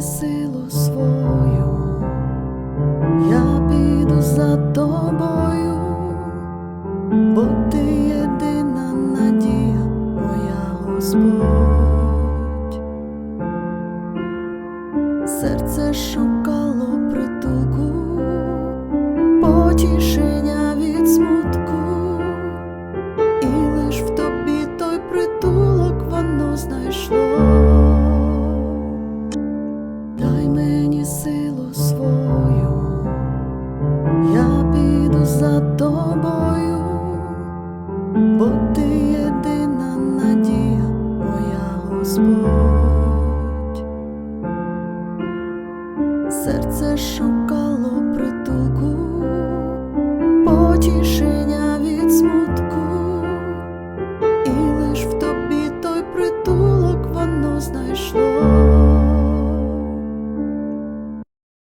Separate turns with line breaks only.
силу свою, я піду за тобою, бо ти єдина надія моя Господь, серце шукало притулку, потішення від смутку. тобою, бо ти єдина надія моя Господь, серце шукало притулку, потішення від смутку.